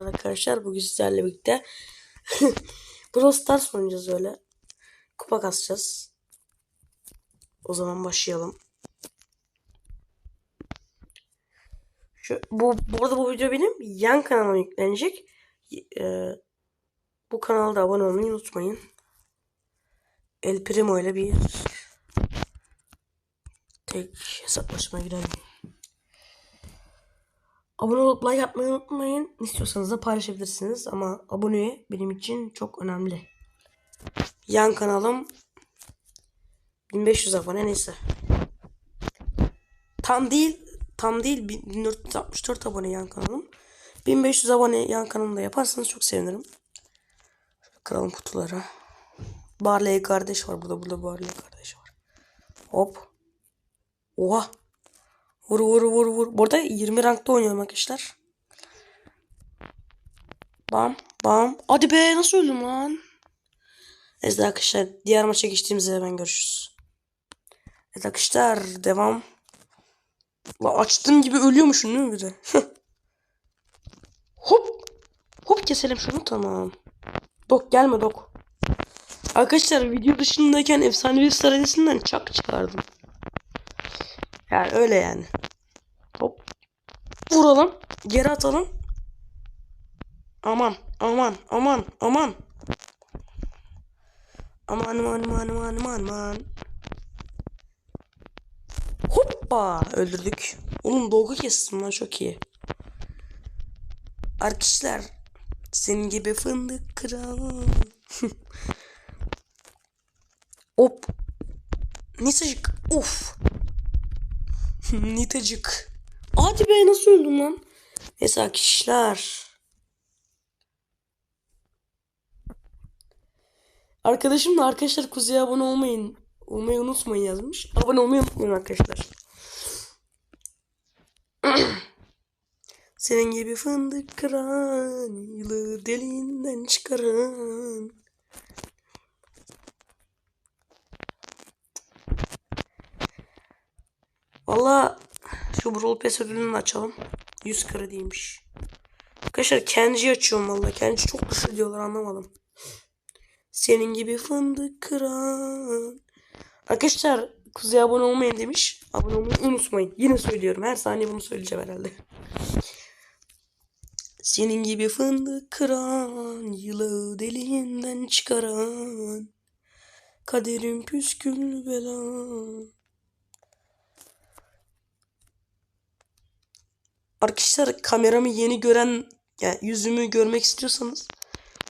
Arkadaşlar bugün sizlerle birlikte Brawl Stars oynayacağız öyle. Kupa kasacağız. O zaman başlayalım. Şu, bu, bu arada bu video benim yan kanalıma yüklenecek. Ee, bu kanalda abone olmayı unutmayın. El Primo ile bir tek hesaplaşma girelim. Abone olup like atmayı unutmayın. İstiyorsanız da paylaşabilirsiniz ama abone benim için çok önemli. Yan kanalım 1500 abone neyse. Tam değil, tam değil 1464 abone yan kanalım. 1500 abone yan kanalımda yaparsanız çok sevinirim. Kıralım kutuları. Barley kardeş var burada, burada Barley kardeş var. Hop. Oha. Vur vur vur vur. Burada 20 rankta oynuyorum arkadaşlar. Bam bam. Hadi be nasıl öldüm lan? Evet arkadaşlar diğer maça geçtiğimizde hemen görüşürüz. Evet arkadaşlar devam. La açtığım gibi ölüyormuşum değil mi bir de? Hop. Hop keselim şunu tamam. Dok gelme dok. Arkadaşlar video dışındayken efsanevi sarayısından çak çıkardım. Yani öyle yani. Hop. Vuralım. Geri atalım. Aman. Aman. Aman. Aman. Aman aman aman aman aman aman. Hoppa. Öldürdük. Oğlum dolgu kestim lan çok iyi. Arkadaşlar. Senin gibi fındık kral. Hop. Nisacık. Of. Nitacık. Hadi be nasıl öldüm lan? Neyse arkadaşlar. Arkadaşım da arkadaşlar kuzeye abone olmayın. Olmayı unutmayın yazmış. Abone olmayı unutmayın arkadaşlar. Senin gibi fındık kıran, yılı deliğinden çıkaran. Valla şu Brawl Pass ödülünü açalım. 100 krediymiş. Arkadaşlar Kenji açıyorum valla. Kenji çok güçlü diyorlar anlamadım. Senin gibi fındık kıran. Arkadaşlar Kuzey abone olmayın demiş. Abone olmayı unutmayın. Yine söylüyorum. Her saniye bunu söyleyeceğim herhalde. Senin gibi fındık kıran, yılı deliğinden çıkaran, kaderim püskül belan. Arkadaşlar kameramı yeni gören yani yüzümü görmek istiyorsanız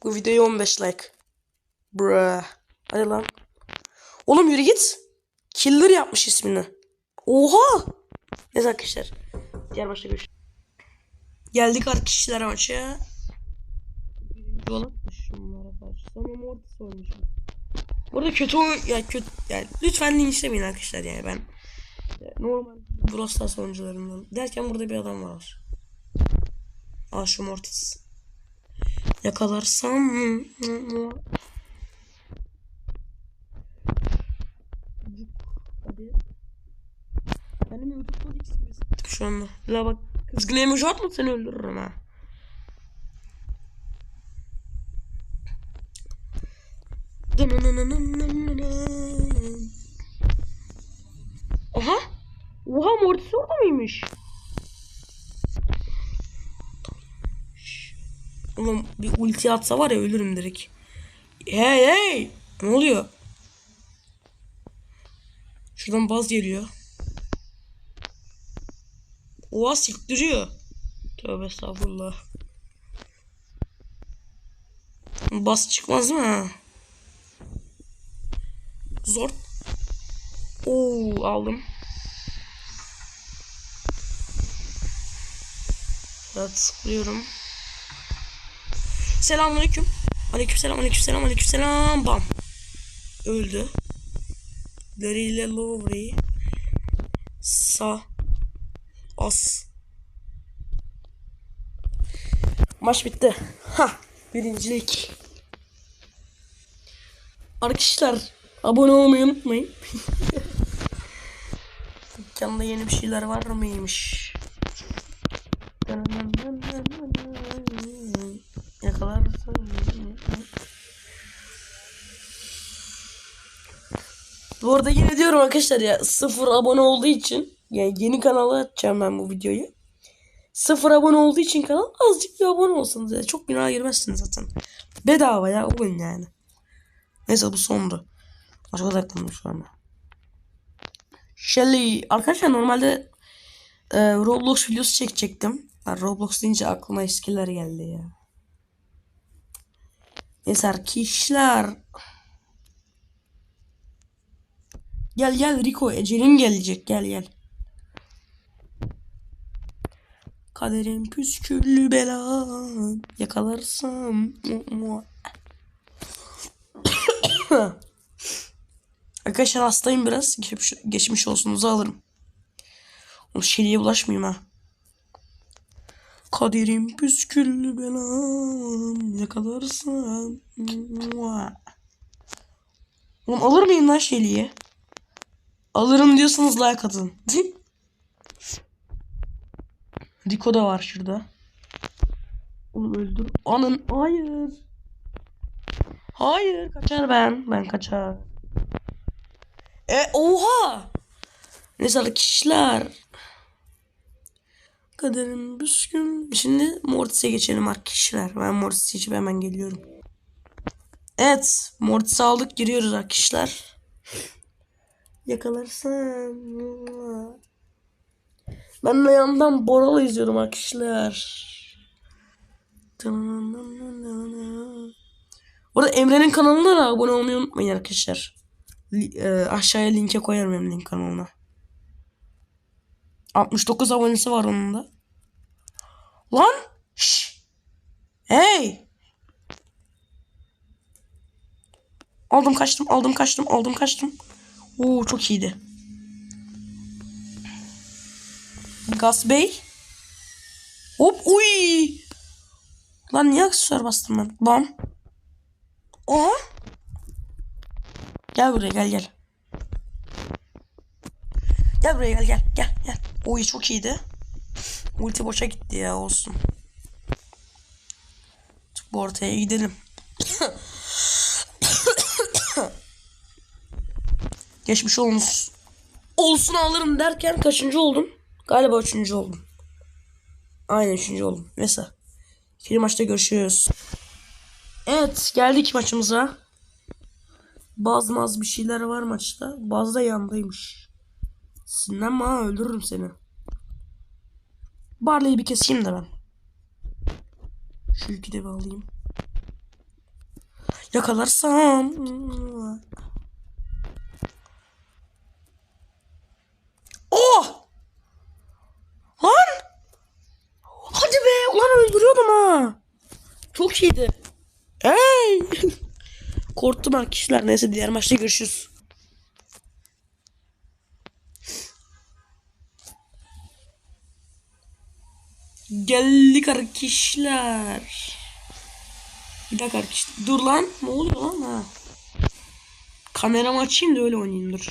bu videoya 15 like. Bruh. Hadi lan. Oğlum yürü git. Killer yapmış ismini. Oha. Neyse arkadaşlar. Diğer maçta görüşürüz. Geldik arkadaşlar maça. Olan şunlara karşı. Sonra Mortis. Burada kötü ya kötü yani lütfen linçlemeyin arkadaşlar yani ben normal Brawl Stars oyuncularından derken burada bir adam var. Şu Mortis. Yakalarsam Hadi. Benim YouTube'da X gibi sıktım şu anda. La bak kızgın emoji atma seni öldürürüm ha. Aha. Orada mıymış? Oğlum bir ulti atsa var ya ölürüm direkt. Hey hey. Ne oluyor? Şuradan baz geliyor. Oha siktiriyor. Tövbe estağfurullah. Bas çıkmaz mı? Zor. Oo aldım. Evet sıklıyorum. Selamünaleyküm. Aleykümselam, aleykümselam, aleykümselam. Bam. Öldü. Daryl Lowry. Sa. As. Maç bitti. Ha. Birincilik. Arkadaşlar abone olmayı unutmayın. Dükkanda yeni bir şeyler var mıymış? Bu arada yine diyorum arkadaşlar ya sıfır abone olduğu için yani yeni kanala atacağım ben bu videoyu. Sıfır abone olduğu için kanal azıcık bir abone olsanız ya çok günaha girmezsiniz zaten. Bedava ya oyun yani. Neyse bu sondu. Başka odaklandım şu anda. Shelly arkadaşlar normalde e, Roblox videosu çekecektim. Ben Roblox deyince aklıma eskiler geldi ya. Neyse arkadaşlar. Gel gel Rico ecelin gelecek gel gel. Kaderim püsküllü bela yakalarsam. Arkadaşlar hastayım biraz. Geçmiş, geçmiş olsunuzu alırım. O şeliye bulaşmayayım ha. Kaderim püsküllü belam yakalarsan. Oğlum alır mıyım lan şeliye? Alırım diyorsanız like atın. Rico da var şurada. Oğlum öldür. Anın hayır. Hayır kaçar ben. Ben kaçar. E oha. Neyse arkadaşlar. Kaderim büskün. Şimdi Mortis'e geçelim arkadaşlar. Ben Mortis'i seçip hemen geliyorum. Evet. Mortis'i aldık giriyoruz arkadaşlar. Yakalarsam. Ben de yandan Boral izliyorum arkadaşlar. Orada Emre'nin kanalına da abone olmayı unutmayın arkadaşlar. E, aşağıya linke koyarım Emre'nin kanalına. 69 abonesi var onun da. Lan! Şş! Hey! Aldım kaçtım, aldım kaçtım, aldım kaçtım. Oo çok iyiydi. Gas Bey. Hop uy. Lan niye aksesuar bastım ben? Bam. Oha. Gel buraya gel gel. Gel buraya gel gel gel gel. Oy çok iyiydi. Ulti boşa gitti ya olsun. Bu ortaya gidelim. Geçmiş olmuş. Olsun alırım derken kaçıncı oldum? Galiba üçüncü oldum. Aynen üçüncü oldum. Neyse. İkinci maçta görüşürüz. Evet geldik maçımıza. Bazı maz bir şeyler var maçta. Bazı da yandaymış. Sinirlenme ha öldürürüm seni. Barley'i bir keseyim de ben. Şu yükü bir alayım. Yakalarsam. Oh! Lan! Hadi be! Ulan öldürüyordum ha. Çok iyiydi. Hey! Korktum arkadaşlar. Neyse diğer maçta görüşürüz. Geldik arkadaşlar. Bir dakika arkadaşlar. Dur lan. Ne oluyor lan ha? Kameramı açayım da öyle oynayayım dur.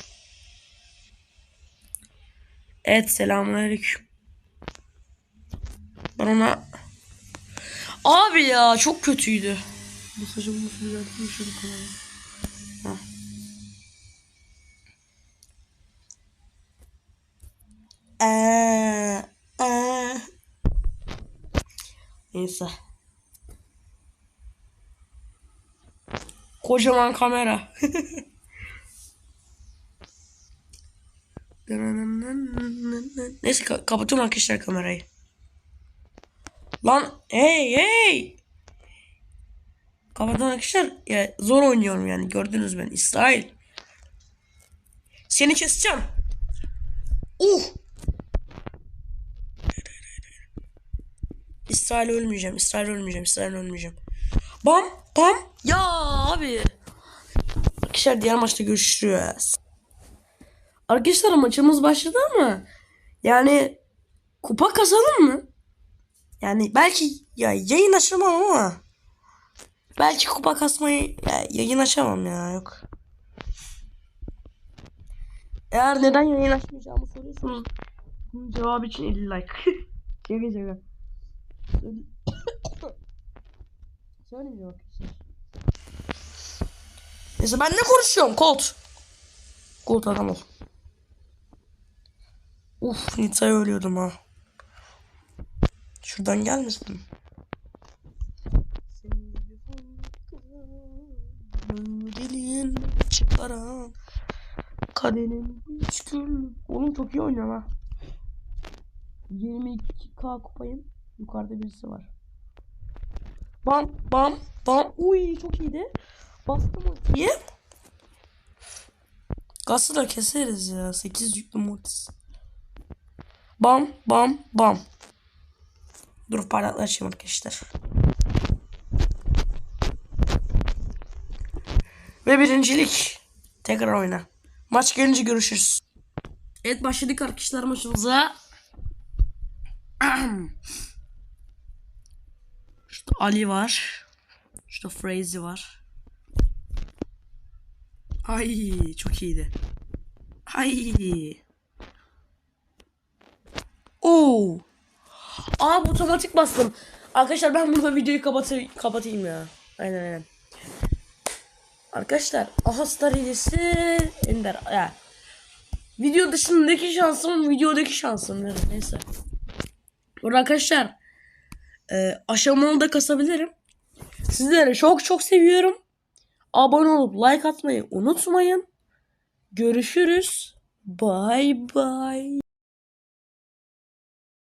Evet selamünaleyküm. Ben ona... Abi ya çok kötüydü. Bu saçımı nasıl düzelteyim şöyle kamerayı. Heh. Eee, eee. Neyse. Kocaman kamera. Neyse ka- kapatıyorum arkadaşlar kamerayı. Lan hey hey. Kapatıyorum arkadaşlar. Ya, zor oynuyorum yani gördünüz ben. İsrail. Seni keseceğim. Uh. İsrail ölmeyeceğim. İsrail ölmeyeceğim. İsrail ölmeyeceğim. Bam bam. Ya abi. Arkadaşlar diğer maçta görüşürüz. Arkadaşlar maçımız başladı ama yani kupa kazanır mı? Yani belki ya yayın açamam ama belki kupa kasmayı ya, yayın açamam ya yok. Eğer neden yayın açmayacağımı soruyorsanız bunun cevabı için 50 like. Şaka şaka. Söyleyeceğim arkadaşlar. Neyse ben ne konuşuyorum? Colt. Colt adam ol. Uf Nita'ya ölüyordum ha. Şuradan gelmesin. Dilin çıkaran kaderin püskül. Oğlum çok iyi oynuyor ha. 22k kupayım. Yukarıda birisi var. Bam bam bam. Uy çok iyiydi. Bastım ultiyi. Gazı da keseriz ya. 8 yüklü mortis. Bam bam bam. Dur parlatlar açayım arkadaşlar. Ve birincilik. Tekrar oyna. Maç gelince görüşürüz. Evet başladık arkadaşlar maçımıza. Şurada Ali var. Şurada Frazy var. Ay çok iyiydi. Ay. Oo. Aa otomatik bastım. Arkadaşlar ben burada videoyu kapatayım, kapatayım ya. Aynen aynen. Arkadaşlar aha star hilesi Ender ya. Video dışındaki şansım videodaki şansım neyse. Burada arkadaşlar e, aşamalı da kasabilirim. Sizleri çok çok seviyorum. Abone olup like atmayı unutmayın. Görüşürüz. Bye bye.